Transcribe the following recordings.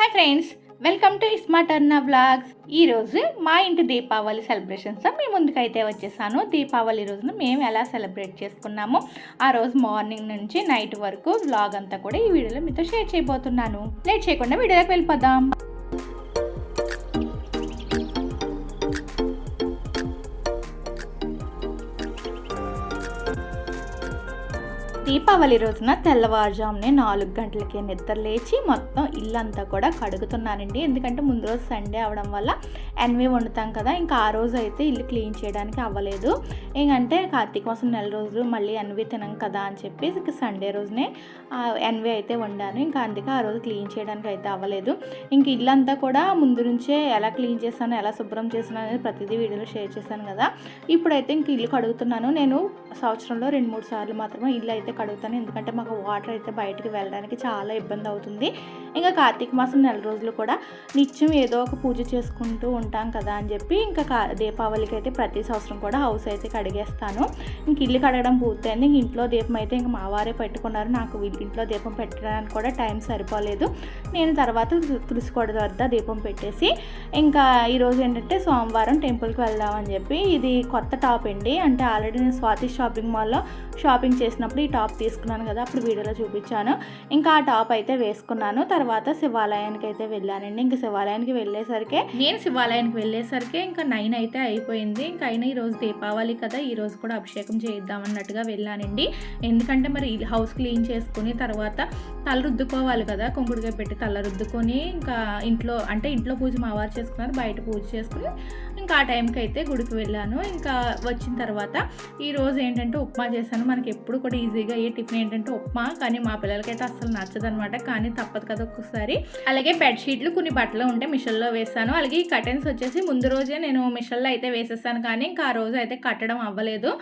Hi friends welcome to smart అన్న vlogs ఈరోజు మా ఇంటి దీపావళి సెలబ్రేషన్స్ మీ ముందుకైతే వచ్చేసాను. దీపావళి రోజున మేము ఎలా సెలబ్రేట్ చేసుకున్నామో ఆ రోజు మార్నింగ్ నుంచి నైట్ వరకు వ్లాగ్ అంతా కూడా ఈ వీడియోలో మీతో షేర్ చేయబోతున్నాను. లేట్ చేయకుండా వీడియోలోకి వెళ్ళిపోదాం. దీపావళి రోజున తెల్లవారుజామునే నాలుగు గంటలకే నిద్ర లేచి మొత్తం ఇల్లంతా కూడా కడుగుతున్నానండి. ఎందుకంటే ముందు రోజు సండే అవడం వల్ల ఎన్వి వండుతాం కదా ఇంకా ఆ రోజు అయితే ఇల్లు క్లీన్ చేయడానికి అవ్వలేదు. ఇంకంటే కార్తీక మాసం నెల రోజులు మళ్ళీ ఎన్వి తినం కదా అని చెప్పి సండే రోజునే ఎన్వి అయితే వండాను. ఇంకా అందుకే ఆ రోజు క్లీన్ చేయడానికి అయితే అవ్వలేదు. ఇంక ఇల్లంతా కూడా ముందు నుంచే ఎలా క్లీన్ చేశాను ఎలా శుభ్రం చేశాను అనేది ప్రతిదీ వీడియోలో షేర్ చేశాను కదా. ఇప్పుడైతే ఇంక ఇల్లు కడుగుతున్నాను. నేను సంవత్సరంలో రెండు మూడు సార్లు మాత్రమే ఇల్లు అయితే కడుగుతాను. ఎందుకంటే మాకు వాటర్ అయితే బయటికి వెళ్ళడానికి చాలా ఇబ్బంది అవుతుంది. ఇంకా కార్తీక మాసం నెల రోజులు కూడా నిత్యం ఏదో ఒక పూజ చేసుకుంటూ ఉంటాం కదా అని చెప్పి ఇంకా కా దీపావళికి అయితే ప్రతి సంవత్సరం కూడా హౌస్ అయితే కడిగేస్తాను. ఇంక ఇల్లు కడగడం పూర్తయింది. ఇంక ఇంట్లో దీపం అయితే ఇంక మా వారే పెట్టుకున్నారు. నాకు ఇంట్లో దీపం పెట్టడానికి కూడా టైం సరిపోలేదు. నేను తర్వాత తులసికోట వద్ద దీపం పెట్టేసి ఇంకా ఈరోజు ఏంటంటే సోమవారం టెంపుల్కి వెళ్దామని చెప్పి ఇది కొత్త టాప్ అండి. అంటే ఆల్రెడీ నేను స్వాతి షాపింగ్ మాల్లో షాపింగ్ చేసినప్పుడు ఈ టాప్ తీసుకున్నాను కదా అప్పుడు వీడియోలో చూపించాను. ఇంకా ఆ టాప్ అయితే వేసుకున్నాను. తర్వాత శివాలయానికి అయితే వెళ్ళానండి. ఇంకా శివాలయానికి వెళ్ళేసరికి నేను శివాలయానికి వెళ్ళేసరికి ఇంకా నైన్ అయితే అయిపోయింది. ఇంకా అయినా ఈరోజు దీపావళి కదా ఈరోజు కూడా అభిషేకం చేద్దాం అన్నట్టుగా వెళ్ళానండి. ఎందుకంటే మరి హౌస్ క్లీన్ చేసుకుని తర్వాత తల రుద్దుకోవాలి కదా కుంకుడుగా పెట్టి తల రుద్దుకొని ఇంకా ఇంట్లో అంటే ఇంట్లో పూజ మావారు చేసుకున్నారు బయట పూజ చేసుకుని ఇంకా ఆ టైంకి అయితే గుడికి వెళ్ళాను. ఇంకా వచ్చిన తర్వాత ఈ రోజు ఏంటంటే ఉప్మా చేశాను. మనకి ఎప్పుడు కూడా ఈజీగా ఏ టిఫిన్ ఏంటంటే ఉప్మా కానీ మా పిల్లలకైతే అసలు నచ్చదనమాట కానీ తప్పదు కదా ఒక్కొక్కసారి. అలాగే బెడ్షీట్లు కొన్ని బట్టలు ఉంటే మిషన్లో వేసాను అలాగే ఈ కటన్స్ వచ్చేసి ముందు రోజే నేను మిషన్లో అయితే వేసేసాను. కానీ ఇంకా ఆ రోజు అయితే కట్టడం అవ్వలేదు.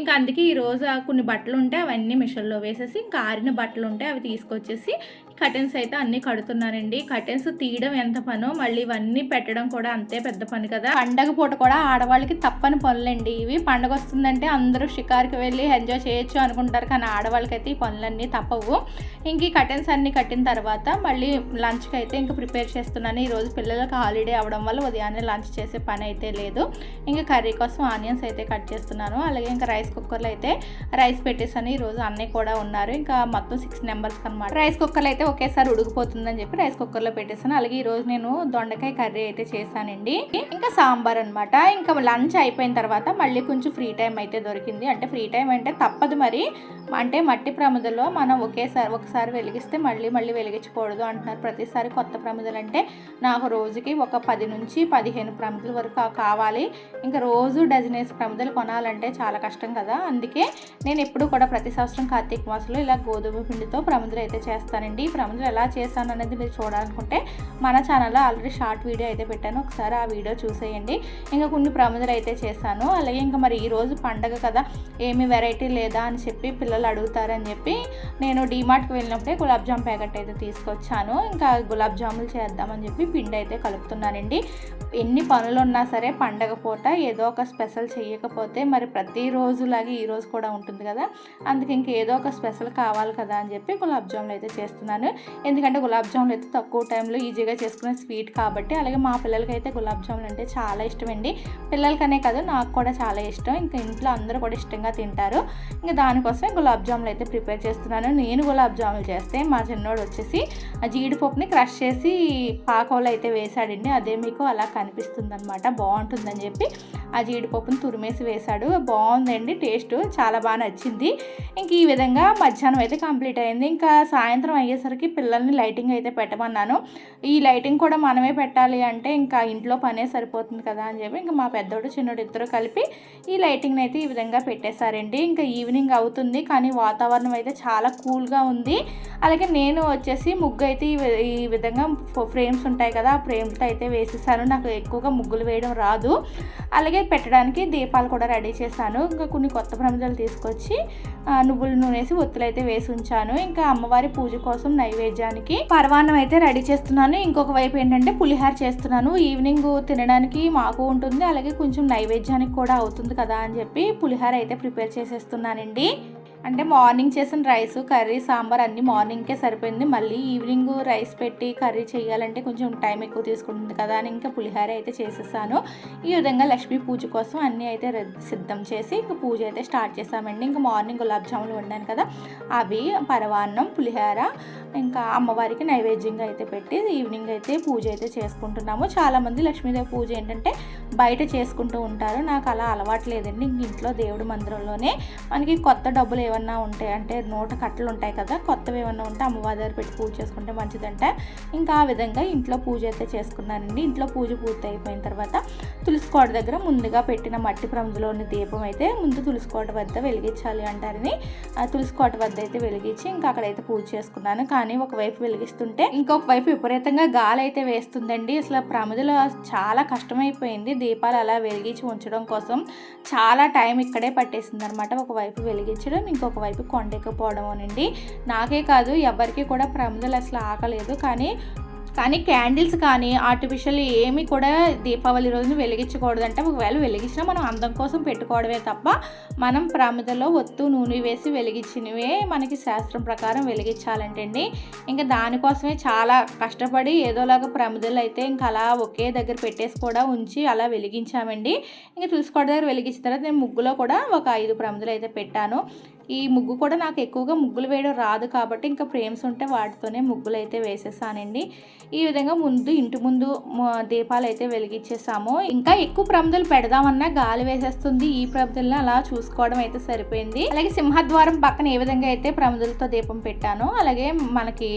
ఇంకా అందుకే ఈ రోజు కొన్ని బట్టలు ఉంటే అవన్నీ మిషన్లో వేసేసి ఇంకా ఆరిన బట్టలు ఉంటే అవి తీసుకొచ్చేసి కర్టెన్స్ అయితే అన్ని కడుతున్నానండి కర్టెన్స్ తీయడం ఎంత పనో మళ్ళీ ఇవన్నీ పెట్టడం కూడా అంతే పెద్ద పని కదా. పండగ పూట కూడా ఆడవాళ్ళకి తప్పని పనులండి ఇవి. పండగ వస్తుందంటే అందరూ షికార్కి వెళ్ళి ఎంజాయ్ చేయొచ్చు అనుకుంటారు కానీ ఆడవాళ్ళకైతే ఈ పనులన్నీ తప్పవు. ఇంక ఈ కర్టెన్స్ అన్ని కట్టిన తర్వాత మళ్ళీ లంచ్కి అయితే ఇంకా ప్రిపేర్ చేస్తున్నాను. ఈరోజు పిల్లలకు హాలిడే అవడం వల్ల ఉదయాన్నే లంచ్ చేసే పని అయితే లేదు. ఇంకా కర్రీ కోసం ఆనియన్స్ అయితే కట్ చేస్తున్నాను. అలాగే ఇంకా రైస్ కుక్కర్లో అయితే రైస్ పెట్టేసాను ఈరోజు అన్నీ కూడా ఉన్నారు. ఇంకా మొత్తం సిక్స్ నెంబర్స్ అనమాట రైస్ కుక్కర్లు అయితే ఒకేసారి ఉడికిపోతుందని చెప్పి రైస్ కుక్కర్లో పెట్టేసాను అలాగే ఈరోజు నేను దొండకాయ కర్రీ అయితే చేశానండి. ఇంకా సాంబార్ అనమాట ఇంకా లంచ్ అయిపోయిన తర్వాత మళ్ళీ కొంచెం ఫ్రీ టైం అయితే దొరికింది. అంటే ఫ్రీ టైం అంటే తప్పదు మరి. అంటే మట్టి ప్రమిదలో మనం ఒకేసారి ఒకసారి వెలిగిస్తే మళ్ళీ మళ్ళీ వెలిగించకూడదు అంటున్నారు. ప్రతిసారి కొత్త ప్రమిదలు అంటే నాకు రోజుకి ఒక పది నుంచి పదిహేను ప్రమిదల వరకు కావాలి. ఇంకా రోజు డజనేస్ ప్రమిదలు కొనాలంటే చాలా కష్టం కదా. అందుకే నేను ఎప్పుడు కూడా ప్రతి సంవత్సరం కార్తీక మాసంలో ఇలా గోధుమ పిండితో ప్రమిదలు అయితే చేస్తానండి. ఈ ఎలా చేశాను అనేది మీరు చూడాలనుకుంటే మన ఛానల్లో ఆల్రెడీ షార్ట్ వీడియో అయితే పెట్టాను. ఒకసారి ఆ వీడియో చూసేయండి. ఇంకా కొన్ని ప్రమిదలు అయితే చేశాను. అలాగే ఇంకా మరి ఈరోజు పండగ కదా ఏమి వెరైటీ లేదా అని చెప్పి పిల్లలు అడుగుతారని చెప్పి నేను డీమార్ట్కి వెళ్ళినప్పుడే గులాబ్ జామ్ ప్యాకెట్ అయితే తీసుకొచ్చాను. ఇంకా గులాబ్ జాములు చేద్దామని చెప్పి పిండి అయితే కలుపుతున్నానండి. ఎన్ని పనులు ఉన్నా సరే పండగ పూట ఏదో ఒక స్పెషల్ చేయకపోతే మరి ప్రతిరోజులాగే ఈరోజు కూడా ఉంటుంది కదా అందుకే ఇంకా ఏదో ఒక స్పెషల్ కావాలి కదా అని చెప్పి గులాబ్ జాములు అయితే చేస్తున్నాను. ఎందుకంటే గులాబ్ జాములు అయితే తక్కువ టైంలో ఈజీగా చేసుకునే స్వీట్ కాబట్టి అలాగే మా పిల్లలకి అయితే గులాబ్ జాములు అంటే చాలా ఇష్టం అండి పిల్లలకనే కాదు నాకు కూడా చాలా ఇష్టం. ఇంకా ఇంట్లో అందరూ కూడా ఇష్టంగా తింటారు. ఇంకా దానికోసమే గులాబ్ జాములు అయితే ప్రిపేర్ చేస్తున్నాను. నేను గులాబ్ జాములు చేస్తే మా చిన్నోడు వచ్చేసి ఆ జీడిపప్పుని క్రష్ చేసి పాకంలో అయితే వేసాడండి అదే మీకు అలా కనిపిస్తుంది అనమాట బాగుంటుందని చెప్పి ఆ జీడిపప్పుని తురిమేసి వేశాడు. బాగుందండి టేస్ట్. చాలా బాగా నచ్చింది. ఇంక ఈ విధంగా మధ్యాహ్నం అయితే కంప్లీట్ అయింది. ఇంకా సాయంత్రం అయ్యేసరికి పిల్లల్ని లైటింగ్ అయితే పెట్టమన్నాను. ఈ లైటింగ్ కూడా మనమే పెట్టాలి అంటే ఇంకా ఇంట్లో పనే సరిపోతుంది కదా అని చెప్పి ఇంకా మా పెద్దోడు చిన్నోడు ఇద్దరు కలిపి ఈ లైటింగ్ని అయితే ఈ విధంగా పెట్టేశారండి. ఇంకా ఈవినింగ్ అవుతుంది కానీ వాతావరణం అయితే చాలా కూల్గా ఉంది. అలాగే నేను వచ్చేసి ముగ్గు అయితే ఈ విధంగా ఫ్రేమ్స్ ఉంటాయి కదా ఆ ఫ్రేమ్తో అయితే వేసేసాను. నాకు ఎక్కువగా ముగ్గులు వేయడం రాదు. అలాగే పెట్టడానికి దీపాలు కూడా రెడీ చేశాను. ఇంకా కొన్ని కొత్త ప్రమిదలు తీసుకొచ్చి నువ్వుల నూనెసి ఒత్తులు అయితే వేసి ఉంచాను. ఇంకా అమ్మవారి పూజ కోసం నైవేద్యానికి పరవాన్నం అయితే రెడీ చేస్తున్నాను. ఇంకొక వైపు ఏంటంటే పులిహార చేస్తున్నాను. ఈవినింగ్ తినడానికి మాకు ఉంటుంది. అలాగే కొంచెం నైవేద్యానికి కూడా అవుతుంది కదా అని చెప్పి పులిహార అయితే ప్రిపేర్ చేసేస్తున్నానండి. అంటే మార్నింగ్ చేసిన రైస్ కర్రీ సాంబార్ అన్నీ మార్నింగ్కే సరిపోయింది. మళ్ళీ ఈవినింగ్ రైస్ పెట్టి కర్రీ చేయాలంటే కొంచెం టైం ఎక్కువ తీసుకుంటుంది కదా అని ఇంకా పులిహార అయితే చేసేసాను. ఈ విధంగా లక్ష్మీ పూజ కోసం అన్నీ అయితే సిద్ధం చేసి ఇంకా పూజ అయితే స్టార్ట్ చేసామండి. ఇంకా మార్నింగ్ గులాబ్ జాములు వండాను కదా అవి పరవాన్నం పులిహార ఇంకా అమ్మవారికి నైవేద్యంగా అయితే పెట్టి ఈవినింగ్ అయితే పూజ అయితే చేసుకుంటున్నాము. చాలామంది లక్ష్మీదేవి పూజ ఏంటంటే బయట చేసుకుంటూ ఉంటారు. నాకు అలా అలవాటు లేదండి. ఇంక ఇంట్లో దేవుడి మందిరంలోనే మనకి కొత్త డబ్బులు ఏమన్నా ఉంటాయి అంటే నూట కట్టలు ఉంటాయి కదా కొత్తవి ఏమన్నా ఉంటే అమ్మవారి దగ్గర పెట్టి పూజ చేసుకుంటే మంచిదంట. ఇంకా ఆ విధంగా ఇంట్లో పూజ అయితే చేసుకున్నానండి. ఇంట్లో పూజ పూర్తి అయిపోయిన తర్వాత తులసి కోట దగ్గర ముందుగా పెట్టిన మట్టి ప్రమిదలోని దీపం అయితే ముందు తులసి కోట వద్ద వెలిగించాలి అంటారని ఆ తులసి కోట వద్ద అయితే వెలిగించి ఇంకా అక్కడైతే పూజ చేసుకున్నాను. కానీ ఒకవైపు వెలిగిస్తుంటే ఇంకొక వైపు విపరీతంగా గాలి అయితే వేస్తుందండి. అసలు ఆ ప్రమిదలో చాలా కష్టమైపోయింది. దీపాలు అలా వెలిగించి ఉంచడం కోసం చాలా టైం ఇక్కడే పట్టేసింది అనమాట ఒకవైపు వెలిగించడం ఇంకొక వైపు కొండెక్కిపోవడం అనండి నాకే కాదు ఎవరికి కూడా ప్రమిదలు అసలు ఆకలేదు. కానీ కానీ క్యాండిల్స్ కానీ ఆర్టిఫిషియల్ ఏమి కూడా దీపావళి రోజున వెలిగించకూడదంటే ఒకవేళ వెలిగించినా మనం అందం కోసం పెట్టుకోవడమే తప్ప మనం ప్రమిదలో ఒత్తు నూనె వేసి వెలిగించినవే మనకి శాస్త్రం ప్రకారం వెలిగించాలంటే అండి ఇంకా దానికోసమే చాలా కష్టపడి ఏదోలాగా ప్రమిదలు అయితే ఇంకా అలా ఒకే దగ్గర పెట్టేసి కూడా ఉంచి అలా వెలిగించామండి. ఇంకా తులసికోట దగ్గర వెలిగించిన తర్వాత నేను ముగ్గులో కూడా ఒక ఐదు ప్రమిదలు అయితే పెట్టాను. ఈ ముగ్గు కూడా నాకు ఎక్కువగా ముగ్గులు వేయడం రాదు కాబట్టి ఇంకా ఫ్రేమ్స్ ఉంటే వాటితోనే ముగ్గులు అయితే వేసేసానండి. ఈ విధంగా ముందు ఇంటి ముందు దీపాలు అయితే వెలిగించేసాము. ఇంకా ఎక్కువ ప్రమిదలు పెడదామన్నా గాలి వేసేస్తుంది. ఈ ప్రమిదల్ని అలా చూసుకోవడం అయితే సరిపోయింది. అలాగే సింహద్వారం పక్కన ఏ విధంగా అయితే ప్రమిదలతో దీపం పెట్టాను అలాగే మనకి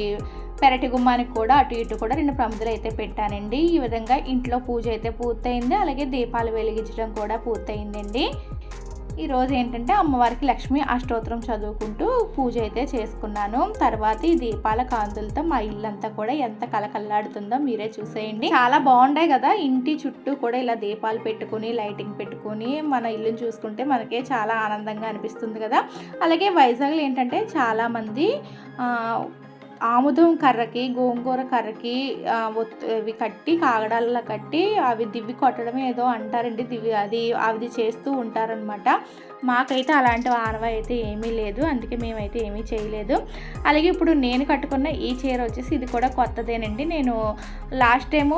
పెరటి గుమ్మానికి కూడా అటు ఇటు కూడా రెండు ప్రమిదలు అయితే పెట్టానండి. ఈ విధంగా ఇంట్లో పూజ అయితే పూర్తయింది. అలాగే దీపాలు వెలిగించడం కూడా పూర్తయిందండి. ఈరోజు ఏంటంటే అమ్మవారికి లక్ష్మి అష్టోత్తరం చదువుకుంటూ పూజ అయితే చేసుకున్నాను. తర్వాత ఈ దీపాల కాంతులతో మా ఇల్లంతా కూడా ఎంత కలకల్లాడుతుందో మీరే చూసేయండి. చాలా బాగుండే కదా ఇంటి చుట్టూ కూడా ఇలా దీపాలు పెట్టుకుని లైటింగ్ పెట్టుకుని మన ఇల్లుని చూసుకుంటే మనకే చాలా ఆనందంగా అనిపిస్తుంది కదా. అలాగే వైజాగ్లో ఏంటంటే చాలామంది ఆముదం కర్రకి గోంగూర కర్రకి ఇవి కట్టి కాగడాలలో కట్టి అవి దివ్వి కొట్టడం ఏదో అంటారండి. దివ్వి అది అది చేస్తూ ఉంటారనమాట మాకైతే అలాంటి ఆనవ అయితే ఏమీ లేదు. అందుకే మేమైతే ఏమీ చేయలేదు. అలాగే ఇప్పుడు నేను కట్టుకున్న ఈ చీర వచ్చేసి ఇది కూడా కొత్తదేనండి. నేను లాస్ట్ టైము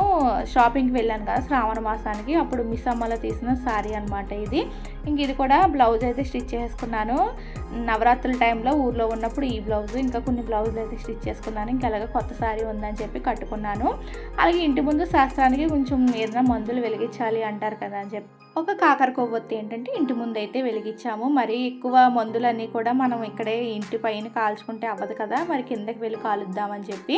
షాపింగ్కి వెళ్ళాను కదా శ్రావణ మాసానికి. అప్పుడు మిస్ అమ్మలో తీసిన శారీ అనమాట ఇది. ఇంక ఇది కూడా బ్లౌజ్ అయితే స్టిచ్ చేసుకున్నాను. నవరాత్రుల టైంలో ఊర్లో ఉన్నప్పుడు ఈ బ్లౌజ్ ఇంకా కొన్ని బ్లౌజులు అయితే స్టిచ్ చేసుకున్నాను. ఇంకా అలాగే కొత్త శారీ ఉందని చెప్పి కట్టుకున్నాను. అలాగే ఇంటి ముందు శాస్త్రానికి కొంచెం ఏదైనా మందులు వెలిగించాలి అంటారు కదా అని చెప్పి ఒక కాకర కొవ్వొత్తి ఏంటంటే ఇంటి ముందు అయితే వెలిగించాము. మరి ఎక్కువ మందులన్నీ కూడా మనం ఇక్కడే ఇంటి పైన కాల్చుకుంటే అవ్వదు కదా. మరి కిందకి వెళ్ళి కాలుద్దామని చెప్పి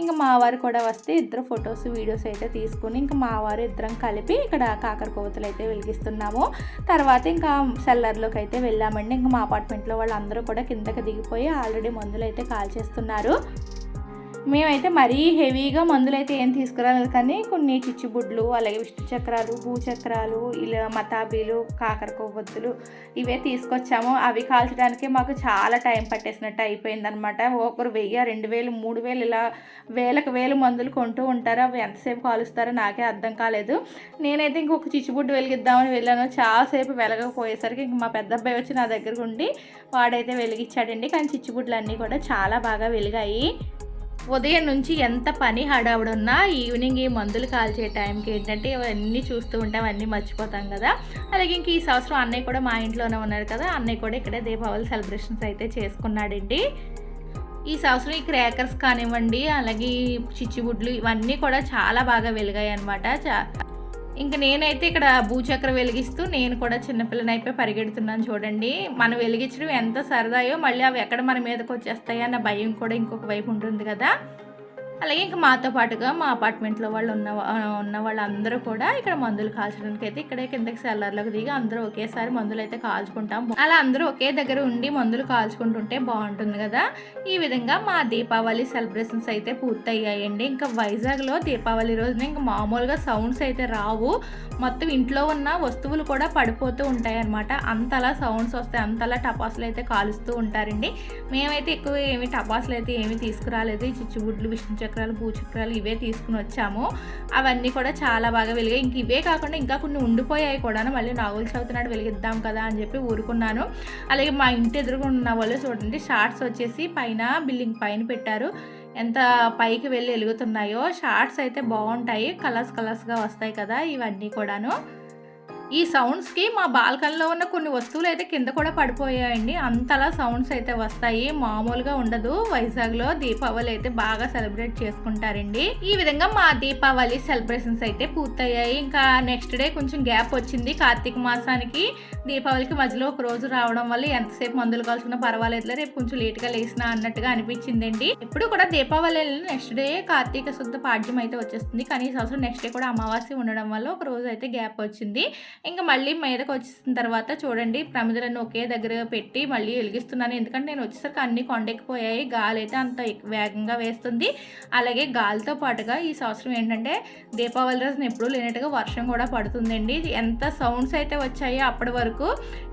ఇంకా మావారు కూడా వస్తే ఇద్దరు ఫొటోస్ వీడియోస్ అయితే తీసుకుని ఇంకా మావారు ఇద్దరం కలిపి ఇక్కడ కాకర కొవ్వొత్తులు అయితే వెలిగిస్తున్నాము. తర్వాత ఇంకా సెల్లర్లోకి అయితే వెళ్ళామండి. ఇంకా మా అపార్ట్మెంట్లో వాళ్ళందరూ కూడా కిందకి దిగిపోయి ఆల్రెడీ మందులు అయితే కాల్చేస్తున్నారు. మేమైతే మరీ హెవీగా మందులు అయితే ఏం తీసుకురాలేదు కానీ కొన్ని చిచ్చుబుడ్లు అలాగే విష్ణు చక్రాలు భూచక్రాలు ఇలా మతాబీలు కాకర కొవ్వొత్తులు ఇవే తీసుకొచ్చాము. అవి కాల్చడానికి మాకు చాలా టైం పట్టేసినట్టు అయిపోయిందనమాట ఒకరు వెయ్యి రెండు వేలు మూడు వేలు ఇలా వేలకు వేలు మందులు కొంటూ ఉంటారు. అవి ఎంతసేపు కాలుస్తారో నాకే అర్థం కాలేదు. నేనైతే ఇంకొక చిచ్చుబుడ్డు వెలిగిద్దామని వెళ్ళాను. చాలాసేపు వెలగకపోయేసరికి ఇంక మా పెద్ద అబ్బాయి వచ్చి నా దగ్గరకు ఉండి వాడైతే వెలిగించాడండి కానీ చిచ్చుబుడ్లు అన్నీ కూడా చాలా బాగా వెలిగాయి. ఉదయం నుంచి ఎంత పని హడావుడున్నా ఈవినింగ్ ఈ మందులు కాల్చే టైంకి ఏంటంటే ఇవన్నీ చూస్తూ ఉంటాం అన్నీ మర్చిపోతాం కదా. అలాగే ఇంక ఈ సంవత్సరం అన్నయ్య కూడా మా ఇంట్లోనే ఉన్నారు కదా అన్నయ్య కూడా ఇక్కడే దీపావళి సెలబ్రేషన్స్ అయితే చేసుకున్నాడండి. ఈ సంవత్సరం ఈ క్రాకర్స్ కానివ్వండి అలాగే చిచ్చిబుడ్లు ఇవన్నీ కూడా చాలా బాగా వెలిగాయి అనమాట చా ఇంక నేనైతే ఇక్కడ భూచక్ర వెలిగిస్తూ నేను కూడా చిన్నపిల్లని అయిపోయి పరిగెడుతున్నాను చూడండి. మనం వెలిగించడం ఎంత సరదాయో మళ్ళీ అవి ఎక్కడ మన మీదకి వచ్చేస్తాయి అన్న భయం కూడా ఇంకొక వైపు ఉంటుంది కదా. అలాగే ఇంకా మాతో పాటుగా మా అపార్ట్మెంట్లో వాళ్ళు ఉన్న ఉన్న వాళ్ళందరూ కూడా ఇక్కడ మందులు కాల్చడానికి అయితే ఇక్కడే కిందకి సెల్లర్లోకి దిగి అందరూ ఒకేసారి మందులు అయితే కాల్చుకుంటాం. అలా అందరూ ఒకే దగ్గర ఉండి మందులు కాల్చుకుంటుంటే బాగుంటుంది కదా. ఈ విధంగా మా దీపావళి సెలబ్రేషన్స్ అయితే పూర్తయ్యాయండి. ఇంకా వైజాగ్లో దీపావళి రోజున ఇంకా మామూలుగా సౌండ్స్ అయితే రావు. మొత్తం ఇంట్లో ఉన్న వస్తువులు కూడా పడిపోతూ ఉంటాయి అనమాట అంతలా సౌండ్స్ వస్తాయి అంతలా టపాసులు అయితే కాలుస్తూ ఉంటారండి. మేమైతే ఎక్కువ ఏమి టపాసులు అయితే ఏమి తీసుకురాలేదు. ఈ చిచ్చుబుడ్లు విష్ణు చక్రాలు భూచక్రాలు ఇవే తీసుకుని వచ్చాము. అవన్నీ కూడా చాలా బాగా వెలిగాయి. ఇంక ఇవే కాకుండా ఇంకా కొన్ని ఉండిపోయాయి కూడా మళ్ళీ నాగుల చవితి నాడు వెలిగిద్దాం కదా అని చెప్పి ఊరుకున్నాను. అలాగే మా ఇంటి ఎదురుగా ఉన్న వాళ్ళు చూడండి షార్ట్స్ వచ్చేసి పైన బిల్డింగ్ పైన పెట్టారు. ఎంత పైకి వెళ్ళి వెలుగుతున్నాయో. షార్ట్స్ అయితే బాగుంటాయి. కలర్స్ కలర్స్గా వస్తాయి కదా ఇవన్నీ కూడాను. ఈ సౌండ్స్కి మా బాల్కనీలో ఉన్న కొన్ని వస్తువులు అయితే కింద కూడా పడిపోయాయండి. అంతలా సౌండ్స్ అయితే వస్తాయి. మామూలుగా ఉండదు. వైజాగ్లో దీపావళి అయితే బాగా సెలబ్రేట్ చేసుకుంటారండి. ఈ విధంగా మా దీపావళి సెలబ్రేషన్స్ అయితే పూర్తయ్యాయి. ఇంకా నెక్స్ట్ డే కొంచెం గ్యాప్ వచ్చింది. కార్తీక మాసానికి దీపావళికి మధ్యలో ఒక రోజు రావడం వల్ల ఎంతసేపు మందులు కాల్చుకున్నా పర్వాలేదులే. రేపు కొంచెం లేట్గా లేసినా అన్నట్టుగా అనిపించిందండి. ఇప్పుడు కూడా దీపావళి నెక్స్ట్ డే కార్తీక శుద్ధ పాడ్యం అయితే వచ్చేస్తుంది. కానీ ఈ సంవత్సరం నెక్స్ట్ డే కూడా అమావాస్య ఉండడం వల్ల ఒక రోజు అయితే గ్యాప్ వచ్చింది. ఇంకా మళ్ళీ మీదకి వచ్చేసిన తర్వాత చూడండి ప్రమిదలను ఒకే దగ్గర పెట్టి మళ్ళీ వెలిగిస్తున్నాను. ఎందుకంటే నేను వచ్చేసరికి అన్ని కొండెక్కిపోయాయి. గాలి అయితే అంత వేగంగా వేస్తుంది. అలాగే గాలితో పాటుగా ఈ సంవత్సరం ఏంటంటే దీపావళి రోజున ఎప్పుడూ లేనట్టుగా వర్షం కూడా పడుతుందండి. ఎంత సౌండ్స్ అయితే వచ్చాయో అప్పటి వరకు.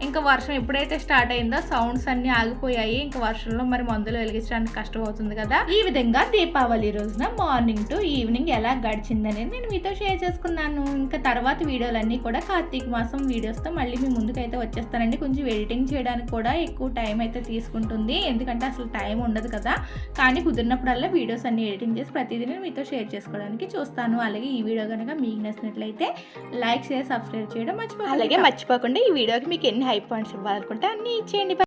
ఇంకా వర్షం ఎప్పుడైతే స్టార్ట్ అయిందో సౌండ్స్ అన్ని ఆగిపోయాయి. ఇంకా వర్షంలో మరి మందులు వెలిగించడానికి కష్టం అవుతుంది కదా. ఈ విధంగా దీపావళి రోజున మార్నింగ్ టు ఈవినింగ్ ఎలా గడిచిందనేది నేను మీతో షేర్ చేసుకున్నాను. ఇంకా తర్వాత వీడియోలన్నీ కూడా కార్తీక్ మాసం వీడియోస్తో మళ్ళీ మీ ముందుకైతే వచ్చేస్తానండి. కొంచెం ఎడిటింగ్ చేయడానికి కూడా ఎక్కువ టైం అయితే తీసుకుంటుంది. ఎందుకంటే అసలు టైం ఉండదు కదా. కానీ కుదిరినప్పుడల్లా వీడియోస్ అన్ని ఎడిటింగ్ చేసి ప్రతిదీ నేను మీతో షేర్ చేసుకోవడానికి చూస్తాను. అలాగే ఈ వీడియో కనుక మీకు నచ్చినట్లయితే లైక్ షేర్ సబ్స్క్రైబ్ చేయడం మర్చిపోకండి. అలాగే మర్చిపోకుండా ఈ వీడియోకి మీకు ఎన్ని హై పాయింట్స్ ఇవ్వాలనుకుంటే అన్ని ఇచ్చేయండి.